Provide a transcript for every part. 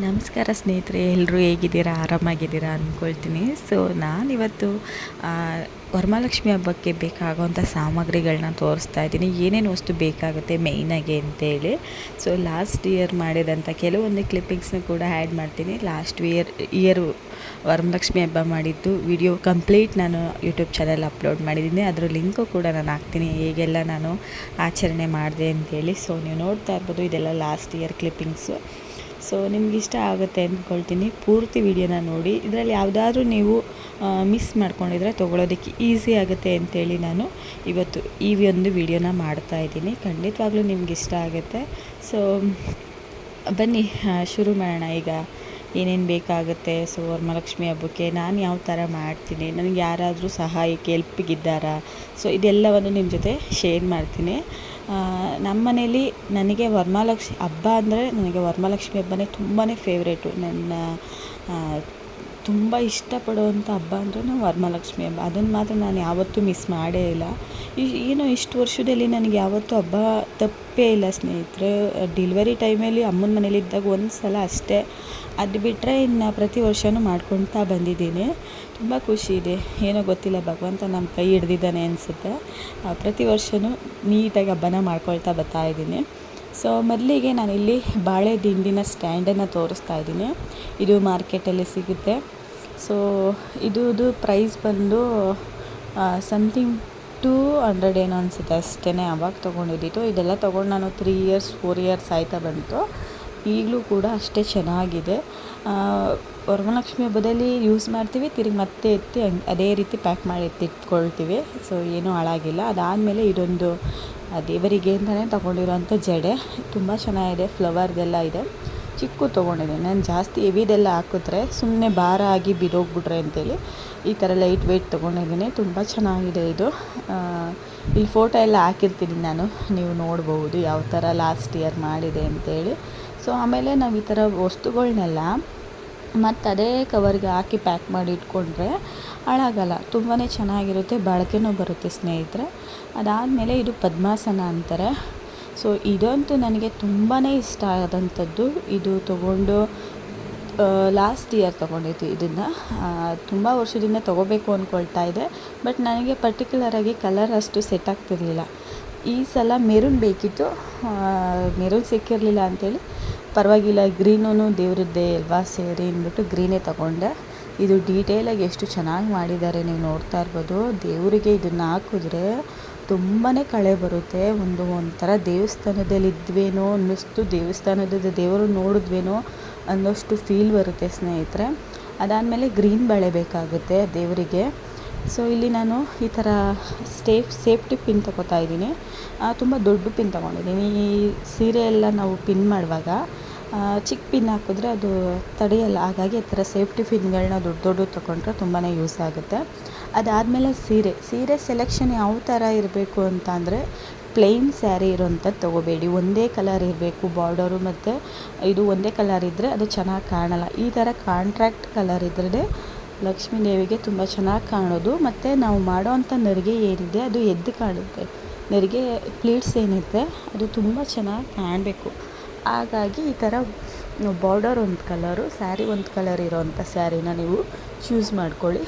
ನಮಸ್ಕಾರ ಸ್ನೇಹಿತರೆ ಎಲ್ಲರೂ ಹೇಗಿದ್ದೀರಾ? ಆರಾಮಾಗಿದ್ದೀರಾ ಅಂದ್ಕೊಳ್ತೀನಿ. ಸೊ ನಾನಿವತ್ತು ವರಮಹಾಲಕ್ಷ್ಮಿ ಹಬ್ಬಕ್ಕೆ ಬೇಕಾಗುವಂಥ ಸಾಮಗ್ರಿಗಳನ್ನ ತೋರಿಸ್ತಾ ಇದ್ದೀನಿ. ಏನೇನು ವಸ್ತು ಬೇಕಾಗುತ್ತೆ ಮೇಯ್ನಾಗಿ ಅಂತೇಳಿ. ಸೊ ಲಾಸ್ಟ್ ಇಯರ್ ಮಾಡಿದಂಥ ಕೆಲವೊಂದು ಕ್ಲಿಪ್ಪಿಂಗ್ಸ್ನ ಕೂಡ ಆ್ಯಡ್ ಮಾಡ್ತೀನಿ. ಲಾಸ್ಟ್ ಇಯರ್ ಇಯರು ವರಮಹಾಲಕ್ಷ್ಮಿ ಹಬ್ಬ ಮಾಡಿದ್ದು ವಿಡಿಯೋ ಕಂಪ್ಲೀಟ್ ನಾನು ಯೂಟ್ಯೂಬ್ ಚಾನಲ್ ಅಪ್ಲೋಡ್ ಮಾಡಿದ್ದೀನಿ. ಅದರ ಲಿಂಕು ಕೂಡ ನಾನು ಹಾಕ್ತೀನಿ. ಹೇಗೆಲ್ಲ ನಾನು ಆಚರಣೆ ಮಾಡಿದೆ ಅಂತೇಳಿ. ಸೊ ನೀವು ನೋಡ್ತಾ ಇರ್ಬೋದು, ಇದೆಲ್ಲ ಲಾಸ್ಟ್ ಇಯರ್ ಕ್ಲಿಪ್ಪಿಂಗ್ಸು ಸೊ ಇಷ್ಟ ಆಗುತ್ತೆ ಅಂದ್ಕೊಳ್ತೀನಿ. ಪೂರ್ತಿ ವಿಡಿಯೋನ ನೋಡಿ. ಇದರಲ್ಲಿ ಯಾವುದಾದ್ರೂ ನೀವು ಮಿಸ್ ಮಾಡ್ಕೊಂಡಿದ್ರೆ ತೊಗೊಳೋದಕ್ಕೆ ಈಸಿ ಆಗುತ್ತೆ ಅಂತೇಳಿ ನಾನು ಇವತ್ತು ಈ ಒಂದು ವಿಡಿಯೋನ ಮಾಡ್ತಾ ಇದ್ದೀನಿ. ಖಂಡಿತವಾಗ್ಲೂ ನಿಮ್ಗೆ ಇಷ್ಟ ಆಗುತ್ತೆ. ಸೊ, ಬನ್ನಿ ಶುರು ಮಾಡೋಣ ಈಗ. ಏನೇನು ಬೇಕಾಗುತ್ತೆ? ಸೊ, ವರಮಹಾಲಕ್ಷ್ಮಿ ಹಬ್ಬಕ್ಕೆ ನಾನು ಯಾವ ಥರ ಮಾಡ್ತೀನಿ? ನನಗೆ ಯಾರಾದರೂ ಸಹಾಯಕ್ಕೆ ಹೆಲ್ಪಿಗಿದ್ದಾರಾ ಸೊ, ಇದೆಲ್ಲವನ್ನು ನಿಮ್ಮ ಜೊತೆ ಶೇರ್ ಮಾಡ್ತೀನಿ. ನಮ್ಮ ಮನೇಲಿ ನನಗೆ ವರಮಹಾಲಕ್ಷ್ಮಿ ಹಬ್ಬ ಅಂದರೆ ನನಗೆ ವರಮಹಾಲಕ್ಷ್ಮಿ ಹಬ್ಬನೇ ತುಂಬಾ ಫೇವ್ರೇಟು ನನ್ನ ತುಂಬ ಇಷ್ಟಪಡುವಂಥ ಹಬ್ಬ ಅಂದ್ರೆ ವರಮಹಾಲಕ್ಷ್ಮಿ ಹಬ್ಬ. ಅದನ್ನು ಮಾತ್ರ ನಾನು ಯಾವತ್ತೂ ಮಿಸ್ ಮಾಡೇ ಇಲ್ಲ. ಈ, ಏನು ಇಷ್ಟು ವರ್ಷದಲ್ಲಿ ನನಗೆ ಯಾವತ್ತೂ ಹಬ್ಬ ತಪ್ಪೇ ಇಲ್ಲ ಸ್ನೇಹಿತರೆ. ಡಿಲ್ವರಿ ಟೈಮಲ್ಲಿ ಅಮ್ಮನ ಮನೇಲಿದ್ದಾಗ ಒಂದು ಸಲ ಅಷ್ಟೇ. ಅದು ಬಿಟ್ಟರೆ ಇನ್ನು ಪ್ರತಿ ವರ್ಷವೂ ಮಾಡ್ಕೊಳ್ತಾ ಬಂದಿದ್ದೀನಿ. ತುಂಬ ಖುಷಿ ಇದೆ. ಏನೋ ಗೊತ್ತಿಲ್ಲ, ಭಗವಂತ ನಮ್ಮ ಕೈ ಹಿಡ್ದಿದ್ದಾನೆ ಅನಿಸುತ್ತೆ. ಪ್ರತಿ ವರ್ಷವೂ ನೀಟಾಗಿ ಹಬ್ಬನ ಮಾಡ್ಕೊಳ್ತಾ ಬರ್ತಾ ಇದ್ದೀನಿ. ಸೊ ಮೊದಲಿಗೆ ನಾನಿಲ್ಲಿ ಬಾಳೆ ದಿಂಡಿನ ಸ್ಟ್ಯಾಂಡನ್ನು ತೋರಿಸ್ತಾ ಇದ್ದೀನಿ. ಇದು ಮಾರ್ಕೆಟಲ್ಲಿ ಸಿಗುತ್ತೆ. ಸೊ ಇದುದು ಪ್ರೈಸ್ ಬಂದು ಸಮಥಿಂಗ್ ಟೂ ಹಂಡ್ರೆಡ್ ಏನೋ ಅನಿಸುತ್ತೆ ಅಷ್ಟೇ ಅವಾಗ ತೊಗೊಂಡಿದ್ದಿತ್ತು ಇದೆಲ್ಲ ತೊಗೊಂಡು ನಾನು ತ್ರೀ ಇಯರ್ಸ್ ಫೋರ್ ಇಯರ್ಸ್ ಆಯ್ತಾ ಬಂತು. ಈಗಲೂ ಕೂಡ ಅಷ್ಟೇ ಚೆನ್ನಾಗಿದೆ. ವರಮಲಕ್ಷ್ಮಿ ಹಬ್ಬದಲ್ಲಿ ಯೂಸ್ ಮಾಡ್ತೀವಿ, ತಿರುಗಿ ಮತ್ತೆ ಎತ್ತಿ ಅದೇ ರೀತಿ ಪ್ಯಾಕ್ ಮಾಡಿ ಎತ್ತಿಟ್ಕೊಳ್ತೀವಿ. ಸೊ ಏನೂ ಹಾಳಾಗಿಲ್ಲ. ಅದಾದಮೇಲೆ ಇದೊಂದು ದೇವರಿಗೆ ಅಂತಲೇ ತೊಗೊಂಡಿರೋಂಥ ಜಡೆ. ತುಂಬ ಚೆನ್ನಾಗಿದೆ, ಫ್ಲವರ್ದೆಲ್ಲ ಇದೆ. ಚಿಕ್ಕು ತೊಗೊಂಡಿದ್ದೀನಿ ನಾನು ಜಾಸ್ತಿ ಎವಿದೆಲ್ಲ ಹಾಕಿದ್ರೆ ಸುಮ್ಮನೆ ಭಾರ ಆಗಿ ಬಿದ್ದೋಗ್ಬಿಟ್ರೆ ಅಂತೇಳಿ ಈ ಥರ ಲೈಟ್ ವೆಯ್ಟ್ ತೊಗೊಂಡಿದ್ದೀನಿ. ತುಂಬ ಚೆನ್ನಾಗಿದೆ ಇದು. ಇಲ್ಲಿ ಫೋಟೋ ಎಲ್ಲ ಹಾಕಿರ್ತೀನಿ ನಾನು. ನೀವು ನೋಡ್ಬೋದು ಯಾವ ಥರ ಲಾಸ್ಟ್ ಇಯರ್ ಮಾಡಿದೆ ಅಂತೇಳಿ. ಸೊ ಆಮೇಲೆ ನಾವು ಈ ಥರ ವಸ್ತುಗಳ್ನೆಲ್ಲ ಮತ್ತು ಅದೇ ಕವರ್ಗೆ ಹಾಕಿ ಪ್ಯಾಕ್ ಮಾಡಿ ಇಟ್ಕೊಂಡ್ರೆ ಹಾಳಾಗಲ್ಲ. ತುಂಬಾ ಚೆನ್ನಾಗಿರುತ್ತೆ, ಬಾಳಿಕೆನೂ ಬರುತ್ತೆ ಸ್ನೇಹಿತರೆ. ಅದಾದಮೇಲೆ ಇದು ಪದ್ಮಾಸನ ಅಂತಾರೆ. ಸೊ ಇದಂತೂ ನನಗೆ ತುಂಬಾ ಇಷ್ಟ ಆದಂಥದ್ದು. ಇದು ತೊಗೊಂಡು ಲಾಸ್ಟ್ ಇಯರ್ ತೊಗೊಂಡಿದ್ದು ಇದನ್ನು. ತುಂಬ ವರ್ಷದಿಂದ ತೊಗೋಬೇಕು ಅಂದ್ಕೊಳ್ತಾ ಇದೆ. ಬಟ್ ನನಗೆ ಪರ್ಟಿಕ್ಯುಲರಾಗಿ ಕಲರ್ ಅಷ್ಟು ಸೆಟ್ ಆಗ್ತಿರಲಿಲ್ಲ. ಈ ಸಲ ಮೆರೂನ್ ಬೇಕಿತ್ತು. ಮೆರೂನ್ ಸಿಕ್ಕಿರಲಿಲ್ಲ ಅಂಥೇಳಿ ಪರವಾಗಿಲ್ಲ ಗ್ರೀನೂ ದೇವರದ್ದೇ ಅಲ್ವಾ? ಸೇರಿ ಅಂದ್ಬಿಟ್ಟು ಗ್ರೀನೇ ತಗೊಂಡೆ. ಇದು ಡೀಟೇಲಾಗಿ ಎಷ್ಟು ಚೆನ್ನಾಗಿ ಮಾಡಿದ್ದಾರೆ ನೀವು ನೋಡ್ತಾ ಇರ್ಬೋದು. ದೇವರಿಗೆ ಇದನ್ನು ಹಾಕಿದ್ರೆ ತುಂಬಾ ಕಳೆ ಬರುತ್ತೆ. ಒಂದು ಒಂಥರ ದೇವಸ್ಥಾನದಲ್ಲಿ ಇದ್ವೇನೋ ಅನ್ನಿಸ್ತು, ದೇವಸ್ಥಾನದ ದೇವರು ನೋಡಿದ್ವೇನೋ ಅನ್ನೋಷ್ಟು ಫೀಲ್ ಬರುತ್ತೆ ಸ್ನೇಹಿತರೆ. ಅದಾದಮೇಲೆ ಗ್ರೀನ್ ಬಳೆ ಬೇಕಾಗುತ್ತೆ ದೇವರಿಗೆ. ಸೊ ಇಲ್ಲಿ ನಾನು ಈ ಥರ ಸ್ಟೇಫ್ ಸೇಫ್ಟಿ ಪಿನ್ ತಗೋತಾ ಇದ್ದೀನಿ. ತುಂಬ ದೊಡ್ಡ ಪಿನ್ ತೊಗೊಂಡಿದ್ದೀನಿ. ಈ ಸೀರೆ ಎಲ್ಲ ನಾವು ಪಿನ್ ಮಾಡುವಾಗ ಚಿಕ್ಕ ಪಿನ್ ಹಾಕಿದ್ರೆ ಅದು ತಡೆಯಲ್ಲ. ಹಾಗಾಗಿ ಈ ಥರ ಸೇಫ್ಟಿ ಪಿನ್ಗಳನ್ನ ದೊಡ್ಡ ದೊಡ್ಡ ತೊಗೊಂಡ್ರೆ ತುಂಬಾ ಯೂಸ್ ಆಗುತ್ತೆ. ಅದಾದಮೇಲೆ ಸೀರೆ. ಸೀರೆ ಸೆಲೆಕ್ಷನ್ ಯಾವ ಥರ ಇರಬೇಕು ಅಂತ ಅಂದರೆ ಪ್ಲೇನ್ ಸ್ಯಾರಿ ಇರೋಂಥದ್ದು ತೊಗೋಬೇಡಿ. ಒಂದೇ ಕಲರ್ ಇರಬೇಕು ಬಾರ್ಡರು ಮತ್ತು ಇದು ಒಂದೇ ಕಲರ್ ಇದ್ದರೆ ಅದು ಚೆನ್ನಾಗಿ ಕಾಣಲ್ಲ. ಈ ಥರ ಕಾಂಟ್ರ್ಯಾಕ್ಟ್ ಕಲರ್ ಇದ್ದರೆ ಲಕ್ಷ್ಮೀ ದೇವಿಗೆ ತುಂಬ ಚೆನ್ನಾಗಿ ಕಾಣೋದು. ಮತ್ತು ನಾವು ಮಾಡೋವಂಥ ನೆರಿಗೆ ಏನಿದೆ, ಅದು ಎದ್ದು ಕಾಣುತ್ತೆ. ನೆರಿಗೆ ಪ್ಲೀಟ್ಸ್ ಏನಿದೆ, ಅದು ತುಂಬ ಚೆನ್ನಾಗಿ ಕಾಣಬೇಕು. ಹಾಗಾಗಿ ಈ ಥರ ಬಾರ್ಡರ್ ಒಂದು ಕಲರು, ಸ್ಯಾರಿ ಒಂದು ಕಲರ್ ಇರೋವಂಥ ಸ್ಯಾರಿನ ನೀವು ಚೂಸ್ ಮಾಡ್ಕೊಳ್ಳಿ.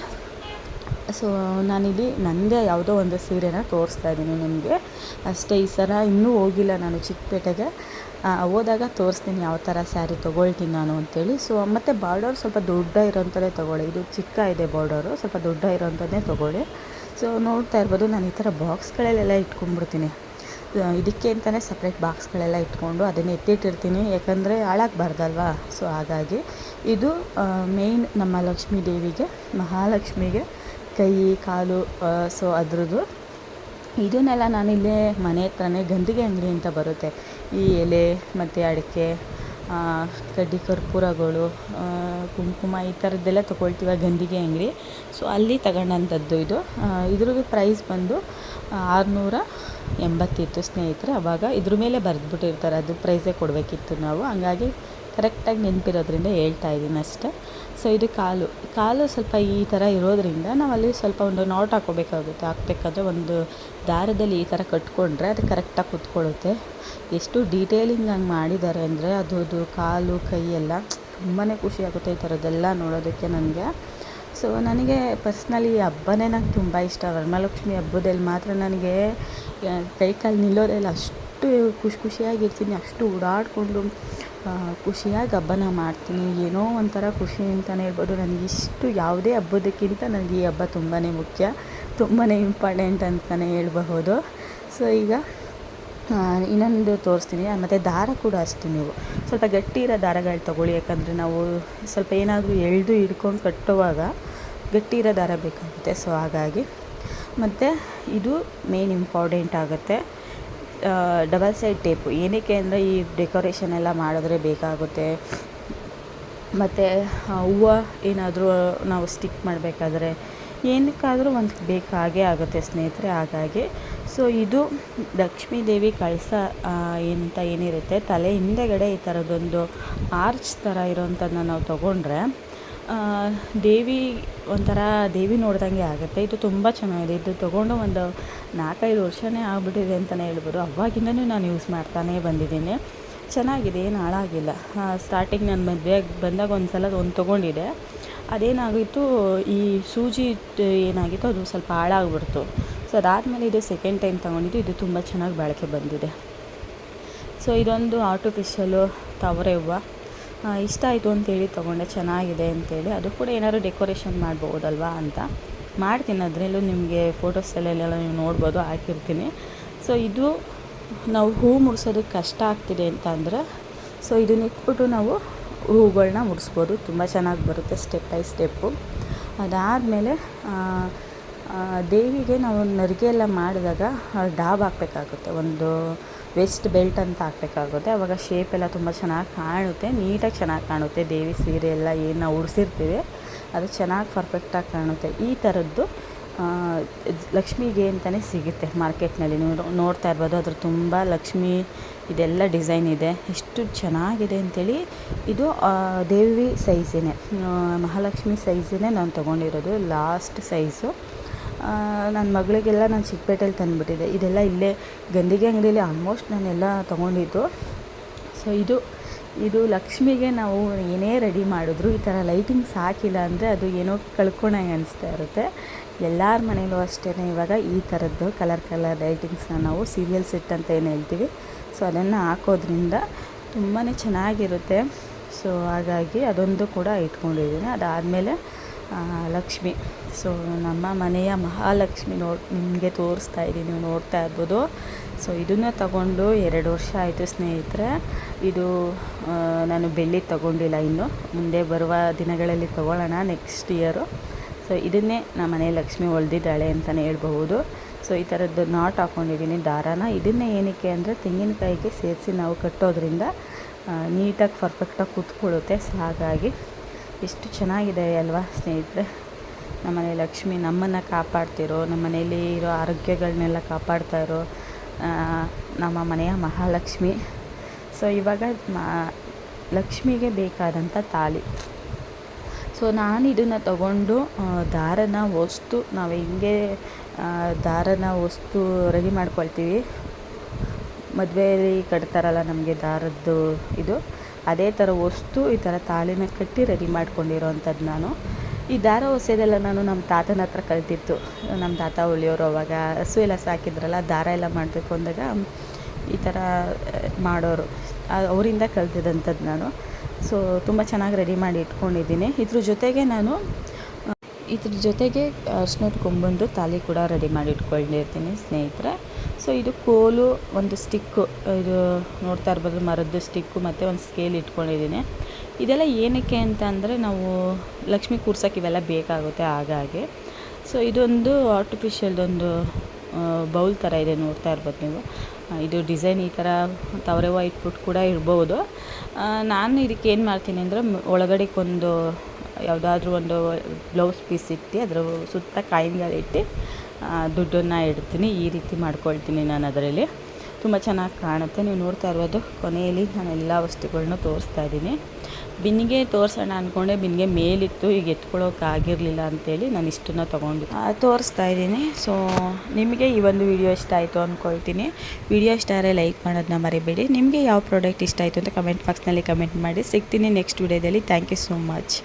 ಸೊ, ನಾನಿಲ್ಲಿ ನನ್ನದೇ ಯಾವುದೋ ಒಂದು ಸೀರೆನ ತೋರಿಸ್ತಾ ಇದ್ದೀನಿ ನಿಮಗೆ. ಅಷ್ಟೇ ಈ ಸಲ ಇನ್ನೂ ಹೋಗಿಲ್ಲ ನಾನು ಚಿಕ್ಕಪೇಟೆಗೆ. ಹೋದಾಗ ತೋರಿಸ್ತೀನಿ ಯಾವ ಥರ ಸ್ಯಾರಿ ತೊಗೊಳ್ತೀನಿ ನಾನು ಅಂತೇಳಿ. ಸೊ ಮತ್ತು ಬಾರ್ಡರ್ ಸ್ವಲ್ಪ ದೊಡ್ಡ ಇರೋಂಥದ್ದೇ ತೊಗೊಳ್ಳಿ. ಇದು ಚಿಕ್ಕ ಇದೆ ಬಾರ್ಡರು, ಸ್ವಲ್ಪ ದೊಡ್ಡ ಇರೋಂಥದ್ದೇ ತೊಗೊಳ್ಳಿ. ಸೊ ನೋಡ್ತಾ ಇರ್ಬೋದು ನಾನು ಈ ಥರ ಬಾಕ್ಸ್ಗಳಲ್ಲೆಲ್ಲ ಇಟ್ಕೊಂಡ್ಬಿಡ್ತೀನಿ. ಇದಕ್ಕೆ ಅಂತಲೇ ಸಪ್ರೇಟ್ ಬಾಕ್ಸ್ಗಳೆಲ್ಲ ಇಟ್ಕೊಂಡು ಅದನ್ನು ಎತ್ತಿಟ್ಟಿರ್ತೀನಿ. ಯಾಕಂದರೆ ಹಾಳಾಗಬಾರ್ದಲ್ವಾ ಸೊ ಹಾಗಾಗಿ ಇದು ಮೇಯ್ನ್ ನಮ್ಮ ಲಕ್ಷ್ಮೀ ದೇವಿಗೆ, ಮಹಾಲಕ್ಷ್ಮಿಗೆ ಕೈ, ಕಾಲು ಸೊ ಅದ್ರದ್ದು ಇದನ್ನೆಲ್ಲ ನಾನಿಲ್ಲೇ ಮನೆ ಹತ್ರನೇ ಗಂಧಿಗೆ ಅಂಗಡಿ ಅಂತ ಬರುತ್ತೆ. ಈ ಎಲೆ ಮತ್ತು ಅಡಿಕೆ ಕಡ್ಡಿ ಕರ್ಪೂರಗಳು ಕುಂಕುಮ ಈ ಥರದ್ದೆಲ್ಲ ತೊಗೊಳ್ತೀವ ಗಂಧಿಗೆ ಅಂಗಡಿ. ಸೊ ಅಲ್ಲಿ ತಗೊಂಡಂಥದ್ದು ಇದು. ಇದ್ರದ್ದು ಪ್ರೈಸ್ ಬಂದು ಆರುನೂರ ಎಂಬತ್ತಿತ್ತು ಸ್ನೇಹಿತರೆ. ಆವಾಗ ಇದ್ರ ಮೇಲೆ ಬರೆದ್ಬಿಟ್ಟಿರ್ತಾರೆ. ಅದು ಪ್ರೈಸೇ ಕೊಡಬೇಕಿತ್ತು ನಾವು. ಹಂಗಾಗಿ ಕರೆಕ್ಟಾಗಿ ನೆನಪಿರೋದ್ರಿಂದ ಹೇಳ್ತಾ ಇದ್ದೀನಿ ಅಷ್ಟೆ. ಸೊ ಇದು ಕಾಲು. ಕಾಲು ಸ್ವಲ್ಪ ಈ ಥರ ಇರೋದ್ರಿಂದ ನಾವಲ್ಲಿ ಸ್ವಲ್ಪ ಒಂದು ನಾಟ್ ಹಾಕೋಬೇಕಾಗುತ್ತೆ ಹಾಕ್ಬೇಕಾದ್ರೆ ಒಂದು ದಾರದಲ್ಲಿ ಈ ಥರ ಕಟ್ಕೊಂಡ್ರೆ ಅದು ಕರೆಕ್ಟಾಗಿ ಕುತ್ಕೊಳ್ಳುತ್ತೆ. ಎಷ್ಟು ಡೀಟೇಲಿಂಗ್ ಹಂಗೆ ಮಾಡಿದ್ದಾರೆ ಅಂದರೆ ಅದು ಕಾಲು, ಕೈ ಎಲ್ಲ ತುಂಬಾ ಖುಷಿ ಆಗುತ್ತೆ ಈ ಥರದ್ದೆಲ್ಲ ನೋಡೋದಕ್ಕೆ ನನಗೆ. ಸೊ ನನಗೆ ಪರ್ಸ್ನಲಿ ಹಬ್ಬನೇ ನಂಗೆ ತುಂಬ ಇಷ್ಟ. ವರಮಹಾಲಕ್ಷ್ಮಿ ಹಬ್ಬದಲ್ಲಿ ಮಾತ್ರ ನನಗೆ ಕೈ ಕಾಲು ನಿಲ್ಲೋದೇ ಇಲ್ಲ. ಅಷ್ಟು ಖುಷಿ ಖುಷಿಯಾಗಿರ್ತೀನಿ, ಅಷ್ಟು ಓಡಾಡಿಕೊಂಡು ಖುಷಿಯಾಗಿ ಹಬ್ಬನ ಮಾಡ್ತೀನಿ. ಏನೋ ಒಂಥರ ಖುಷಿ ಅಂತಲೇ ಹೇಳ್ಬೋದು. ನನಗಿಷ್ಟು ಯಾವುದೇ ಹಬ್ಬದಕ್ಕಿಂತ ನನಗೆ ಈ ಹಬ್ಬ ತುಂಬಾ ಮುಖ್ಯ ತುಂಬಾ ಇಂಪಾರ್ಟೆಂಟ್ ಅಂತಲೇ ಹೇಳಬಹುದು. ಸೊ ಈಗ ಇನ್ನೊಂದು ತೋರಿಸ್ತೀನಿ. ಮತ್ತು ದಾರ ಕೂಡ ಅಷ್ಟೇ ನೀವು. ಸ್ವಲ್ಪ ಗಟ್ಟಿ ಇರೋ ದಾರಗಳು ತೊಗೊಳ್ಳಿ. ಯಾಕಂದರೆ ನಾವು ಸ್ವಲ್ಪ ಏನಾದರೂ ಎಳೆದು ಹಿಡ್ಕೊಂಡು ಕಟ್ಟುವಾಗ ಗಟ್ಟಿ ಇರೋ ದಾರ ಬೇಕಾಗುತ್ತೆ. ಸೊ ಹಾಗಾಗಿ, ಮತ್ತು ಇದು ಮೇನ್ ಇಂಪಾರ್ಟೆಂಟ್ ಆಗುತ್ತೆ. ಡಬಲ್ ಸೈಡ್ ಟೇಪು ಏನಕ್ಕೆ ಅಂದರೆ ಈ ಡೆಕೋರೇಷನ್ ಎಲ್ಲ ಮಾಡಿದ್ರೆ ಬೇಕಾಗುತ್ತೆ. ಮತ್ತು ಹೂವು ಏನಾದರೂ ನಾವು ಸ್ಟಿಕ್ ಮಾಡಬೇಕಾದ್ರೆ ಏನಕ್ಕಾದರೂ ಒಂದು ಬೇಕಾಗೇ ಆಗುತ್ತೆ ಸ್ನೇಹಿತರೆ, ಹಾಗಾಗಿ. ಸೊ ಇದು ಲಕ್ಷ್ಮೀ ದೇವಿ ಕಳಸ ಅಂತ ಏನಿರುತ್ತೆ, ತಲೆ ಹಿಂದೆಗಡೆ ಈ ಥರದ್ದೊಂದು ಆರ್ಚ್ ಥರ ಇರೋವಂಥದ್ದನ್ನ ನಾವು ತೊಗೊಂಡ್ರೆ ದೇವಿ ಒಂಥರ ದೇವಿ ನೋಡ್ದಂಗೆ ಆಗುತ್ತೆ. ಇದು ತುಂಬ ಚೆನ್ನಾಗಿದೆ. ಇದು ತೊಗೊಂಡು ಒಂದು ನಾಲ್ಕೈದು ವರ್ಷನೇ ಆಗ್ಬಿಟ್ಟಿದೆ ಅಂತಲೇ ಹೇಳ್ಬೋದು. ಅವಾಗಿಂದನೂ ನಾನು ಯೂಸ್ ಮಾಡ್ತಾನೇ ಬಂದಿದ್ದೀನಿ. ಚೆನ್ನಾಗಿದೆ, ಏನು ಹಾಳಾಗಿಲ್ಲ. ಸ್ಟಾರ್ಟಿಂಗ್ ನಾನು ಮದುವೆಗೆ ಬಂದಾಗ ಒಂದು ಸಲ ಒಂದು ತೊಗೊಂಡಿದ್ದೆ. ಅದೇನಾಗಿತ್ತು, ಈ ಸೂಜಿ ಏನಾಗಿತ್ತು ಅದು ಸ್ವಲ್ಪ ಹಾಳಾಗ್ಬಿಡ್ತು. ಸೊ ಅದಾದಮೇಲೆ ಇದು ಸೆಕೆಂಡ್ ಟೈಮ್ ತೊಗೊಂಡಿದ್ದು, ಇದು ತುಂಬ ಚೆನ್ನಾಗಿ ಬಾಳಿಕೆ ಬಂದಿದೆ. ಸೊ ಇದೊಂದು ಆರ್ಟಿಫಿಷಿಯಲು ತವರೆ ಹೂವು ಇಷ್ಟ ಆಯಿತು ಅಂತೇಳಿ ತೊಗೊಂಡೆ, ಚೆನ್ನಾಗಿದೆ ಅಂತೇಳಿ ಅದು ಕೂಡ ಏನಾದ್ರು ಡೆಕೋರೇಷನ್ ಮಾಡ್ಬೋದಲ್ವಾ ಅಂತ. ಮಾಡ್ತೀನಿ, ಅದರಲ್ಲೂ ನಿಮಗೆ ಫೋಟೋಸಲ್ಲೆಲ್ಲ ನೀವು ನೋಡ್ಬೋದು, ಹಾಕಿರ್ತೀನಿ. ಸೊ ಇದು ನಾವು ಹೂ ಮುಡ್ಸೋದಕ್ಕೆ ಕಷ್ಟ ಆಗ್ತಿದೆ ಅಂತ ಅಂದರೆ ಸೊ ಇದನ್ನಿಟ್ಬಿಟ್ಟು ನಾವು ಹೂಗಳನ್ನ ಮುಡಿಸ್ಬೋದು ತುಂಬ ಚೆನ್ನಾಗಿ ಬರುತ್ತೆ ಸ್ಟೆಪ್ ಬೈ ಸ್ಟೆಪ್ಪು ಅದಾದಮೇಲೆ ದೇವಿಗೆ ನಾವು ನರಿಗೆ ಎಲ್ಲ ಮಾಡಿದಾಗ ಡಾಬ್ ಹಾಕ್ಬೇಕಾಗುತ್ತೆ. ಒಂದು ವೆಸ್ಟ್ ಬೆಲ್ಟ್ ಅಂತ ಹಾಕ್ಬೇಕಾಗುತ್ತೆ. ಆವಾಗ ಶೇಪ್ ಎಲ್ಲ ತುಂಬ ಚೆನ್ನಾಗಿ ಕಾಣುತ್ತೆ. ನೀಟಾಗಿ ಚೆನ್ನಾಗಿ ಕಾಣುತ್ತೆ. ದೇವಿ ಸೀರೆ ಎಲ್ಲ ಏನು ನಾವು ಉಡಿಸಿರ್ತೀವಿ, ಅದು ಚೆನ್ನಾಗಿ ಪರ್ಫೆಕ್ಟಾಗಿ ಕಾಣುತ್ತೆ. ಈ ಥರದ್ದು ಲಕ್ಷ್ಮಿಗೆ ಅಂತಲೇ ಸಿಗುತ್ತೆ ಮಾರ್ಕೆಟ್ನಲ್ಲಿ. ನೋಡ್ತಾ ಇರ್ಬೋದು, ಅದ್ರ ತುಂಬ ಲಕ್ಷ್ಮಿ ಇದೆಲ್ಲ ಡಿಸೈನ್ ಇದೆ. ಎಷ್ಟು ಚೆನ್ನಾಗಿದೆ ಅಂಥೇಳಿ ಇದು ದೇವಿ ಸೈಜಿನೇ ಮಹಾಲಕ್ಷ್ಮಿ ಸೈಜಿನೇ ನಾನು ತೊಗೊಂಡಿರೋದು ಲಾಸ್ಟ್ ಸೈಜು ನನ್ನ ಮಗಳಿಗೆಲ್ಲ ನಾನು ಚಿಕ್ಕಪೇಟೆಯಲ್ಲಿ ತಂದುಬಿಟ್ಟಿದ್ದೆ. ಇದೆಲ್ಲ ಇಲ್ಲೇ ಗಂದಿಗೆ ಅಂಗಡಿಯಲ್ಲಿ ಆಲ್ಮೋಸ್ಟ್ ನಾನೆಲ್ಲ ತೊಗೊಂಡಿದ್ದು. ಸೊ ಇದು ಇದು ಲಕ್ಷ್ಮಿಗೆ ನಾವು ಏನೇ ರೆಡಿ ಮಾಡಿದ್ರು ಈ ಥರ ಲೈಟಿಂಗ್ಸ್ ಹಾಕಿಲ್ಲ ಅಂದರೆ ಅದು ಏನೋ ಕಳ್ಕೊಂಡಂಗೆ ಅನಿಸ್ತಾ ಇರುತ್ತೆ. ಎಲ್ಲರ ಮನೇಲೂ ಅಷ್ಟೇ ಇವಾಗ ಈ ಥರದ್ದು ಕಲರ್ ಕಲರ್ ಲೈಟಿಂಗ್ಸ್ನ ನಾವು ಸೀರಿಯಲ್ ಸೆಟ್ ಅಂತ ಏನು ಹೇಳ್ತೀವಿ. ಸೊ ಅದನ್ನು ಹಾಕೋದ್ರಿಂದ ತುಂಬಾ ಚೆನ್ನಾಗಿರುತ್ತೆ. ಸೊ ಹಾಗಾಗಿ ಅದೊಂದು ಕೂಡ ಇಟ್ಕೊಂಡಿದ್ದೀನಿ. ಅದಾದಮೇಲೆ ಲಕ್ಷ್ಮಿ. ಸೊ ನಮ್ಮ ಮನೆಯ ಮಹಾಲಕ್ಷ್ಮಿ ನೋಡಿ ನಿಮಗೆ ತೋರಿಸ್ತಾ ಇದ್ದೀನಿ, ನೀವು ನೋಡ್ತಾ ಇರ್ಬೋದು. ಸೊ ಇದನ್ನು ತಗೊಂಡು ಎರಡು ವರ್ಷ ಆಯಿತು ಸ್ನೇಹಿತರೆ. ಇದು ನಾನು ಬೆಳ್ಳಿ ತಗೊಂಡಿಲ್ಲ ಇನ್ನು. ಮುಂದೆ ಬರುವ ದಿನಗಳಲ್ಲಿ ತಗೊಳ್ಳೋಣ ನೆಕ್ಸ್ಟ್ ಇಯರು ಸೊ ಇದನ್ನೇ ನಮ್ಮ ಮನೆ ಲಕ್ಷ್ಮಿ ಹೊಲ್ದಿದ್ದಾಳೆ ಅಂತಲೇ ಹೇಳ್ಬಹುದು. ಸೊ ಈ ಥರದ್ದು ನಾಟ್ ಹಾಕ್ಕೊಂಡಿದ್ದೀನಿ ದಾರಾನ. ಇದನ್ನೇ ಏನಕ್ಕೆ ಅಂದರೆ ತೆಂಗಿನಕಾಯಿಗೆ ಸೇರಿಸಿ ನಾವು ಕಟ್ಟೋದ್ರಿಂದ ನೀಟಾಗಿ ಪರ್ಫೆಕ್ಟಾಗಿ ಕೂತ್ಕೊಳ್ಳುತ್ತೆ. ಸೊ ಹಾಗಾಗಿ ಎಷ್ಟು ಚೆನ್ನಾಗಿದೆ ಅಲ್ವಾ ಸ್ನೇಹಿತರೆ? ನಮ್ಮನೆ ಲಕ್ಷ್ಮಿ ನಮ್ಮನ್ನು ಕಾಪಾಡ್ತಿರೋ ನಮ್ಮ ಮನೆಯಲ್ಲಿ ಇರೋ ಆರೋಗ್ಯಗಳನ್ನೆಲ್ಲ ಕಾಪಾಡ್ತಾ ಇರೋ ನಮ್ಮ ಮನೆಯ ಮಹಾಲಕ್ಷ್ಮಿ. ಸೊ ಇವಾಗ ಲಕ್ಷ್ಮಿಗೆ ಬೇಕಾದಂಥ ತಾಳಿ. ಸೊ ನಾನು ಇದನ್ನು ತಗೊಂಡು ದಾರನ ವಸ್ತು, ನಾವು ಹೆಂಗೆ ದಾರನ ವಸ್ತು ರೆಡಿ ಮಾಡ್ಕೊಳ್ತೀವಿ. ಮದುವೆಯಲ್ಲಿ ಕಟ್ತಾರಲ್ಲ ನಮಗೆ ದಾರದ್ದು ಇದು. ಅದೇ ಥರ ವಸ್ತು ಈ ಥರ ತಾಳಿನ ಕಟ್ಟಿ ರೆಡಿ ಮಾಡ್ಕೊಂಡಿರೋವಂಥದ್ದು ನಾನು. ಈ ದಾರ ಹೊಸೆದೆಲ್ಲ ನಾನು ನಮ್ಮ ತಾತನ ಹತ್ರ ಕಲಿತಿತ್ತು ನಮ್ಮ ತಾತ ಉಳಿಯೋರು ಅವಾಗ ಹಸು ಎಲ್ಲ ಸಾಕಿದ್ರಲ್ಲ, ದಾರ ಎಲ್ಲ ಮಾಡಬೇಕು ಅಂದಾಗ ಈ ಥರ ಮಾಡೋರು. ಅವರಿಂದ ಕಲ್ತಿದ್ದಂಥದ್ದು ನಾನು. ಸೊ ತುಂಬ ಚೆನ್ನಾಗಿ ರೆಡಿ ಮಾಡಿ ಇಟ್ಕೊಂಡಿದ್ದೀನಿ. ಇದ್ರ ಜೊತೆಗೆ ನಾನು ಇದ್ರ ಜೊತೆಗೆ ಅರ್ಶಿನದ ಕೊಂಬಂದು ತಾಲಿ ಕೂಡ ರೆಡಿ ಮಾಡಿ ಇಟ್ಕೊಂಡಿರ್ತೀನಿ ಸ್ನೇಹಿತರೆ. ಸೊ ಇದು ಕೋಲು ಒಂದು ಸ್ಟಿಕ್ಕು ಇದು ನೋಡ್ತಾ ಇರ್ಬೋದು ಮರದ್ದು ಸ್ಟಿಕ್ಕು ಮತ್ತು ಒಂದು ಸ್ಕೇಲ್ ಇಟ್ಕೊಂಡಿದ್ದೀನಿ. ಇದೆಲ್ಲ ಏನಕ್ಕೆ ಅಂತ ಅಂದರೆ ನಾವು ಲಕ್ಷ್ಮಿ ಕೂರ್ಸೋಕೆ ಇವೆಲ್ಲ ಬೇಕಾಗುತ್ತೆ ಹಾಗಾಗಿ ಸೊ ಇದೊಂದು ಆರ್ಟಿಫಿಷಿಯಲ್ದೊಂದು ಬೌಲ್ ಥರ ಇದೆ ನೋಡ್ತಾ ಇರ್ಬೋದು ನೀವು. ಇದು ಡಿಸೈನ್ ಈ ಥರ ತವರೆ ಇಟ್ಬಿಟ್ಟು ಕೂಡ ಇರ್ಬೋದು. ನಾನು ಇದಕ್ಕೆ ಏನು ಮಾಡ್ತೀನಿ ಅಂದರೆ ಒಳಗಡೆಗೊಂದು ಯಾವುದಾದ್ರೂ ಒಂದು ಬ್ಲೌಸ್ ಪೀಸ್ ಇಟ್ಟು ಅದರ ಸುತ್ತ ಕಾಯಿನ್ಗಳಿಟ್ಟು ದುಡ್ಡನ್ನು ಇಡ್ತೀನಿ. ಈ ರೀತಿ ಮಾಡ್ಕೊಳ್ತೀನಿ ನಾನು ಅದರಲ್ಲಿ. ತುಂಬ ಚೆನ್ನಾಗಿ ಕಾಣುತ್ತೆ. ನೀವು ನೋಡ್ತಾ ಇರ್ಬೋದು, ಕೊನೆಯಲ್ಲಿ ನಾನು ಎಲ್ಲ ವಸ್ತುಗಳನ್ನೂ ತೋರಿಸ್ತಾ ಇದ್ದೀನಿ. ಬಿನ್ನಿಗೆ ತೋರಿಸೋಣ ಅಂದ್ಕೊಂಡೆ ಬಿನ್ನಿಗೆ ಮೇಲಿತ್ತು, ಈಗ ಎತ್ಕೊಳ್ಳೋಕ್ಕಾಗಿರಲಿಲ್ಲ ಅಂತೇಳಿ ನಾನು ಇಷ್ಟನ್ನ ತೊಗೊಂಡು ತೋರಿಸ್ತಾ ಇದ್ದೀನಿ. ಸೊ ನಿಮಗೆ ಈ ಒಂದು ವಿಡಿಯೋ ಇಷ್ಟ ಆಯಿತು ಅಂದ್ಕೊಳ್ತೀನಿ ವಿಡಿಯೋ ಇಷ್ಟ ಆದರೆ ಲೈಕ್ ಮಾಡೋದನ್ನ ಮರಿಬೇಡಿ. ನಿಮಗೆ ಯಾವ ಪ್ರಾಡಕ್ಟ್ ಇಷ್ಟ ಆಯಿತು ಅಂತ ಕಮೆಂಟ್ ಬಾಕ್ಸ್ನಲ್ಲಿ ಕಮೆಂಟ್ ಮಾಡಿ. ಸಿಗ್ತೀನಿ ನೆಕ್ಸ್ಟ್ ವಿಡಿಯೋದಲ್ಲಿ. Thank you so much.